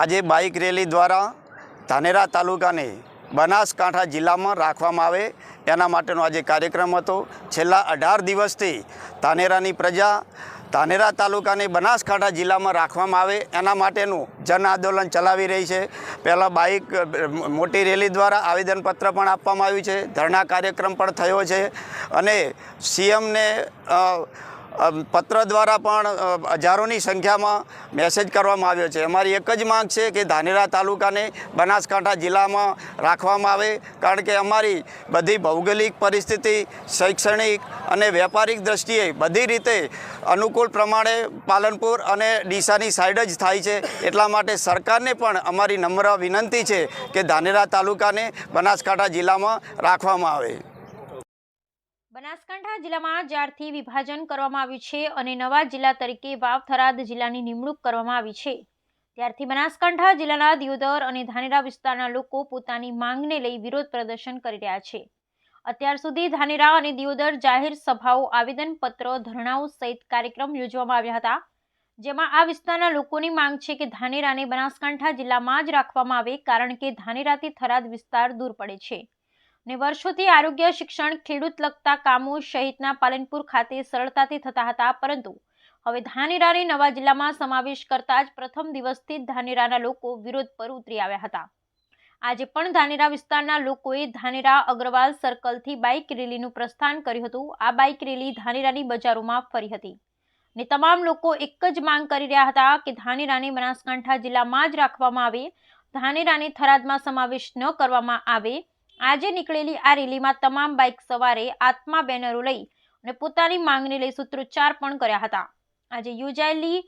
આજે bike rally દ્વારા ધાનેરા તાલુકાને બનાસકાંઠા જિલ્લામાં રાખવામાં આવે એના માટેનો આજે કાર્યક્રમ હતો. છેલ્લા અઢાર દિવસથી ધાનેરાની પ્રજા ધાનેરા તાલુકાને બનાસકાંઠા જિલ્લામાં રાખવામાં આવે એના માટેનું જન આંદોલન ચલાવી રહી છે. પહેલાં બાઇક, મોટી રેલી દ્વારા આવેદનપત્ર પણ આપવામાં આવ્યું છે. ધરણા કાર્યક્રમ પણ થયો છે અને સીએમને પત્ર દ્વારા પણ હજારોની સંખ્યામાં મેસેજ કરવામાં આવ્યો છે. અમારી એક જ માંગ છે કે ધાનેરા તાલુકાને બનાસકાંઠા જિલ્લામાં રાખવામાં આવે, કારણ કે અમારી બધી ભૌગોલિક પરિસ્થિતિ, શૈક્ષણિક અને વ્યાપારિક દ્રષ્ટિએ બધી રીતે અનુકૂળ પ્રમાણે પાલનપુર અને ડીસાની સાઈડ જ થાય છે. એટલા માટે સરકારને પણ અમારી નમ્ર વિનંતી છે કે ધાનેરા તાલુકાને બનાસકાંઠા જિલ્લામાં રાખવામાં આવે. બનાસકાંઠા જિલ્લામાં જ્યારથી વિભાજન કરવામાં આવ્યું છે અને નવા જિલ્લા તરીકે વાવ થરાદ જિલ્લાની નિમણૂક કરવામાં આવી છે. ત્યારથી બનાસકાંઠા જિલ્લાના દિયોદર અને ધાનેરા વિસ્તારના લોકો પોતાની માંગને લઈ વિરોધ પ્રદર્શન કરી રહ્યા છે. અત્યાર સુધી ધાનેરા અને દિયોદર જાહેર સભાઓ આવેદનપત્ર, ધરણાઓ સહિત કાર્યક્રમ યોજવામાં આવ્યા હતા, જેમાં આ વિસ્તારના લોકોની માંગ છે કે ધાનેરાને બનાસકાંઠા જિલ્લામાં જ રાખવામાં આવે કારણ કે ધાનેરાથી થરાદ વિસ્તાર દૂર પડે છે. ને વર્ષોથી આરોગ્ય, શિક્ષણ, ખેડૂત લગતા કામો સહિતના પાલનપુર ખાતે સરળતાથી થતા હતા, પરંતુ હવે ધાનેરાને નવા જિલ્લામાં સમાવેશ કરતા જ પ્રથમ દિવસથી ધાનેરાના લોકો વિરોધ પર ઉતરી આવ્યા હતા. આજે પણ ધાનેરા વિસ્તારના લોકોએ ધાનેરા અગ્રવાલ સર્કલથી બાઇક રેલીનું પ્રસ્થાન કર્યું હતું. આ બાઇક રેલી ધાનેરાની બજારોમાં ફરી હતી. ને તમામ લોકો એક જ માંગ કરી રહ્યા હતા કે ધાનેરાને બનાસકાંઠા જિલ્લામાં જ રાખવામાં આવે. ધાનેરાને થરાદમાં સમાવેશ ન કરવામાં આવે. આજે નીકળેલી આ રેલીમાં તમામ બાઇક સવારે આત્મા બેનરો લઈ અને પોતાની માંગને લઈ સૂત્રોચ્ચાર પણ કર્યા હતા. આજે યોજાયેલી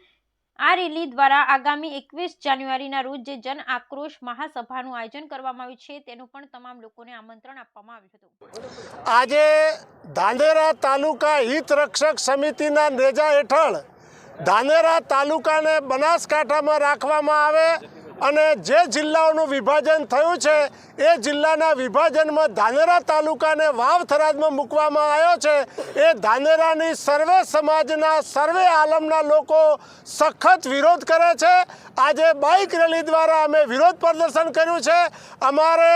આ રેલી દ્વારા આગામી એકવીસ જાન્યુઆરીના રોજ જે જન આક્રોશ મહાસભાનું આયોજન કરવામાં આવ્યું છે, તેનું પણ તમામ લોકોને આમંત્રણ આપવામાં આવ્યું હતું. આજે ધાનેરા તાલુકા હિત રક્ષક સમિતિના નેજા હેઠળ ધાનેરા તાલુકાને બનાસકાંઠામાં રાખવામાં આવે અને જે જિલ્લાઓનું વિભાજન થયું છે, એ જિલ્લાના વિભાજનમાં ધાનેરા તાલુકાને વાવ થરાદમાં મૂકવામાં આવ્યો છે. એ ધાનેરાની સર્વે સમાજના, સર્વે આલમના લોકો સખત વિરોધ કરે છે. આજે બાઇક રેલી દ્વારા અમે વિરોધ પ્રદર્શન કર્યું છે. અમારે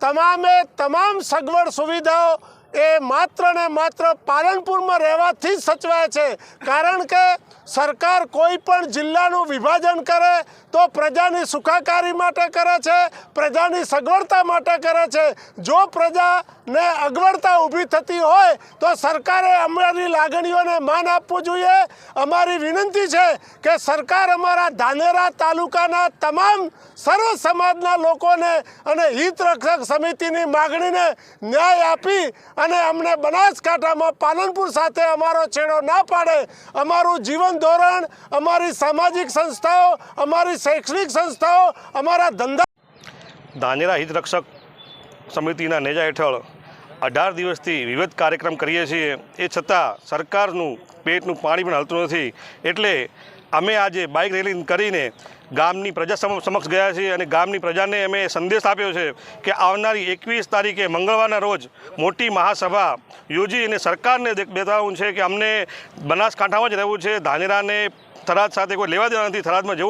તમામે તમામ સગવડ સુવિધાઓ એ માત્ર ને માત્ર પાલનપુરમાં રહેવાથી જ સચવાય છે. કારણ કે સરકાર કોઈ પણ જિલ્લાનું વિભાજન કરે તો પ્રજાની સુખાકારી માટે કરે છે, પ્રજાની સગવડતા માટે કરે છે. જો પ્રજાને અગવડતા ઊભી થતી હોય તો સરકારે અમારી લાગણીઓને માન આપવું જોઈએ. અમારી વિનંતી છે કે સરકાર અમારા ધાનેરા તાલુકાના તમામ સર્વ સમાજના લોકોને અને હિત સમિતિની માગણીને ન્યાય આપી અને અમને બનાસકાંઠામાં પાલનપુર સાથે અમારો છેડો ના પાડે, અમારું જીવન ધોરણ, અમારી સામાજિક સંસ્થાઓ, અમારી શૈક્ષણિક સંસ્થાઓ, અમારા ધંધા ધાનેરા હિતરક્ષક સમિતિના નેજા હેઠળ અઢાર દિવસથી વિવિધ કાર્યક્રમ કરીએ છીએ. એ છતાં સરકારનું પેટનું પાણી પણ હલતું નથી. એટલે અમે આજે બાઇક રેલી કરીને ગામની પ્રજા સમ- સમક્ષ ગયા છીએ અને ગામની પ્રજાને અમે સંદેશ આપ્યો છે કે આવનારી એકવીસ તારીખે મંગળવારના રોજ મોટી મહાસભા યોજી અને સરકારને બતાવવું છે કે અમને બનાસકાંઠામાં જ રહેવું છે. ધાનેરાને થરાદ સાથે કોઈ લેવા દેવા નથી. થરાદમાં જવું